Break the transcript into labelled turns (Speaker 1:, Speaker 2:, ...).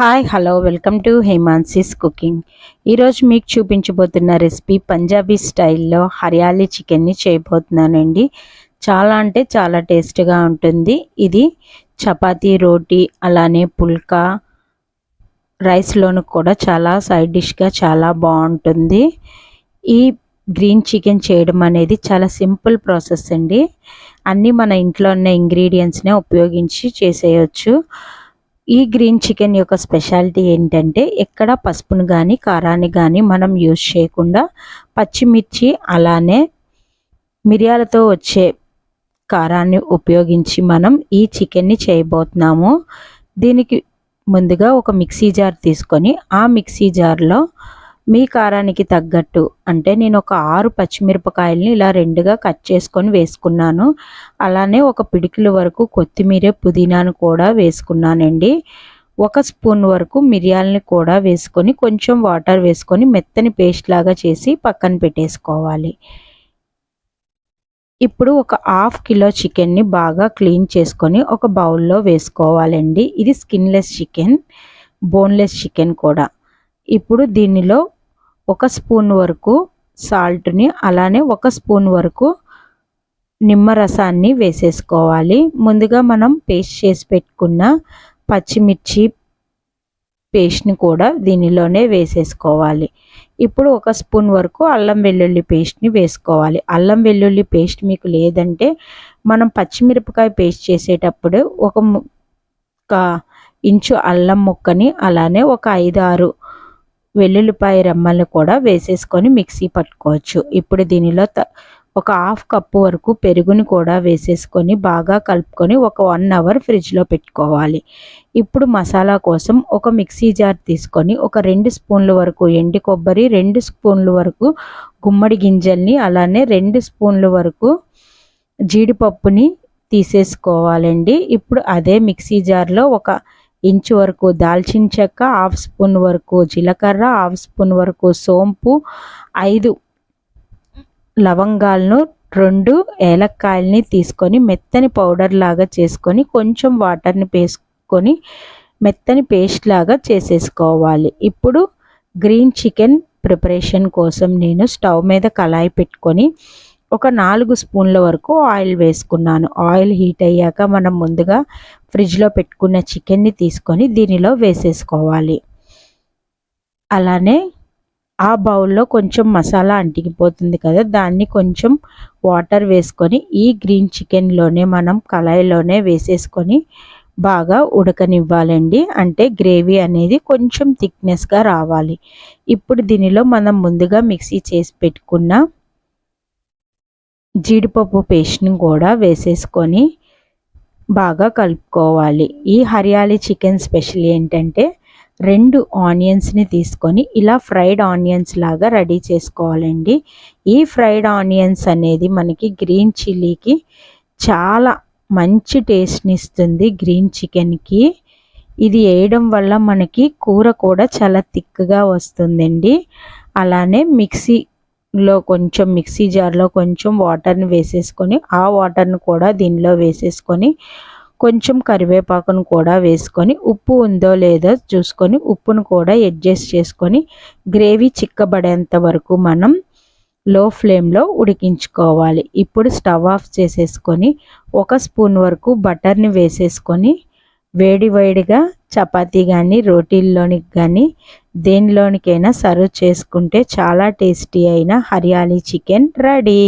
Speaker 1: Hi hello welcome to Hemansi's cooking ఈరోజు మీకు చూపించబోతున్న recipe Punjabi స్టైల్లో హరియాలీ చికెన్ని చేయబోతున్నానండి. చాలా అంటే చాలా టేస్ట్గా ఉంటుంది. ఇది చపాతీ రోటీ అలానే పుల్కా రైస్లోను కూడా చాలా సైడ్ డిష్గా చాలా బాగుంటుంది. ఈ గ్రీన్ చికెన్ చేయడం అనేది చాలా సింపుల్ ప్రాసెస్ అండి. అన్నీ మన ఇంట్లో ఉన్న ఇంగ్రీడియంట్స్నే ఉపయోగించి చేసేయచ్చు. ఈ గ్రీన్ చికెన్ యొక్క స్పెషాలిటీ ఏంటంటే ఎక్కడ పసుపును కానీ కారాన్ని కానీ మనం యూజ్ చేయకుండా పచ్చిమిర్చి అలానే మిరియాలతో వచ్చే కారాన్ని ఉపయోగించి మనం ఈ చికెన్ని చేయబోతున్నాము. దీనికి ముందుగా ఒక మిక్సీ జార్ తీసుకొని ఆ మిక్సీ జార్లో మీ కారానికి తగ్గట్టు. అంటే నేను ఒక ఆరు పచ్చిమిరపకాయలని ఇలా రెండుగా కట్ చేసుకొని వేసుకున్నాను. అలానే ఒక పిడికిల వరకు కొత్తిమీర పుదీనాను కూడా వేసుకున్నానండి. ఒక స్పూన్ వరకు మిరియాలని కూడా వేసుకొని కొంచెం వాటర్ వేసుకొని మెత్తని పేస్ట్ లాగా చేసి పక్కన పెట్టేసుకోవాలి. ఇప్పుడు ఒక హాఫ్ కిలో చికెన్ని బాగా క్లీన్ చేసుకొని ఒక బౌల్లో వేసుకోవాలండి. ఇది స్కిన్లెస్ చికెన్ బోన్లెస్ చికెన్ కూడా. ఇప్పుడు దీనిలో ఒక స్పూన్ వరకు సాల్ట్ని అలానే ఒక స్పూన్ వరకు నిమ్మరసాన్ని వేసేసుకోవాలి. ముందుగా మనం పేస్ట్ చేసి పెట్టుకున్న పచ్చిమిర్చి పేస్ట్ని కూడా దీనిలోనే వేసేసుకోవాలి. ఇప్పుడు ఒక స్పూన్ వరకు అల్లం వెల్లుల్లి పేస్ట్ని వేసుకోవాలి. అల్లం వెల్లుల్లి పేస్ట్ మీకు లేదంటే మనం పచ్చిమిరపకాయ పేస్ట్ చేసేటప్పుడు ఒక ఇంచు అల్లం ముక్కని అలానే ఒక ఐదు ఆరు వెల్లుల్లిపాయ రెమ్మల్ని కూడా వేసేసుకొని మిక్సీ పట్టుకోవచ్చు. ఇప్పుడు దీనిలో ఒక హాఫ్ కప్పు వరకు పెరుగుని కూడా వేసేసుకొని బాగా కలుపుకొని ఒక వన్ అవర్ ఫ్రిడ్జ్లో పెట్టుకోవాలి. ఇప్పుడు మసాలా కోసం ఒక మిక్సీ జార్ తీసుకొని ఒక రెండు స్పూన్ల వరకు ఎండి కొబ్బరి రెండు స్పూన్ల వరకు గుమ్మడి గింజల్ని అలానే రెండు స్పూన్ల వరకు జీడిపప్పుని తీసేసుకోవాలండి. ఇప్పుడు అదే మిక్సీ జార్లో ఒక ఇంచు వరకు దాల్చిన చెక్క హాఫ్ స్పూన్ వరకు జీలకర్ర హాఫ్ స్పూన్ వరకు సోంపు ఐదు లవంగాలను రెండు ఏలక్కాయలని తీసుకొని మెత్తని పౌడర్ లాగా చేసుకొని కొంచెం వాటర్ని వేసుకొని మెత్తని పేస్ట్ లాగా చేసేసుకోవాలి. ఇప్పుడు గ్రీన్ చికెన్ ప్రిపరేషన్ కోసం నేను స్టవ్ మీద కళాయి పెట్టుకొని ఒక నాలుగు స్పూన్ల వరకు ఆయిల్ వేసుకున్నాను. ఆయిల్ హీట్ అయ్యాక మనం ముందుగా ఫ్రిడ్జ్లో పెట్టుకున్న చికెన్ని తీసుకొని దీనిలో వేసేసుకోవాలి. అలానే ఆ బౌల్లో కొంచెం మసాలా అంటికిపోతుంది కదా దాన్ని కొంచెం వాటర్ వేసుకొని ఈ గ్రీన్ చికెన్లోనే మనం కళాయిలోనే వేసేసుకొని బాగా ఉడకనివ్వాలండి. అంటే గ్రేవీ అనేది కొంచెం థిక్నెస్గా రావాలి. ఇప్పుడు దీనిలో మనం ముందుగా మిక్సీ చేసి పెట్టుకున్న జీడిపప్పు పేస్ట్ని కూడా వేసేసుకొని బాగా కలుపుకోవాలి. ఈ హరియాలి చికెన్ స్పెషల్ ఏంటంటే రెండు ఆనియన్స్ని తీసుకొని ఇలా ఫ్రైడ్ ఆనియన్స్ లాగా రెడీ చేసుకోవాలండి. ఈ ఫ్రైడ్ ఆనియన్స్ అనేది మనకి గ్రీన్ చిల్లీకి చాలా మంచి టేస్ట్ని ఇస్తుంది గ్రీన్ చికెన్కి. ఇది వేయడం వల్ల మనకి కూర కూడా చాలా థిక్గా వస్తుందండి. అలానే మిక్సీ లో కొంచెం మిక్సీ జార్లో కొంచెం వాటర్ని వేసేసుకొని ఆ వాటర్ని కూడా దీనిలో వేసేసుకొని కొంచెం కరివేపాకును కూడా వేసుకొని ఉప్పు ఉందో లేదో చూసుకొని ఉప్పును కూడా అడ్జస్ట్ చేసుకొని గ్రేవీ చిక్కబడేంత వరకు మనం లో ఫ్లేమ్లో ఉడికించుకోవాలి. ఇప్పుడు స్టవ్ ఆఫ్ చేసేసుకొని ఒక స్పూన్ వరకు బటర్ని వేసేసుకొని వేడి వేడిగా చపాతీ కానీ రోటీల్లోనికి కానీ దేనిలోనికైనా సర్వ్ చేసుకుంటే చాలా టేస్టీ అయిన హరియాలీ చికెన్ రెడీ.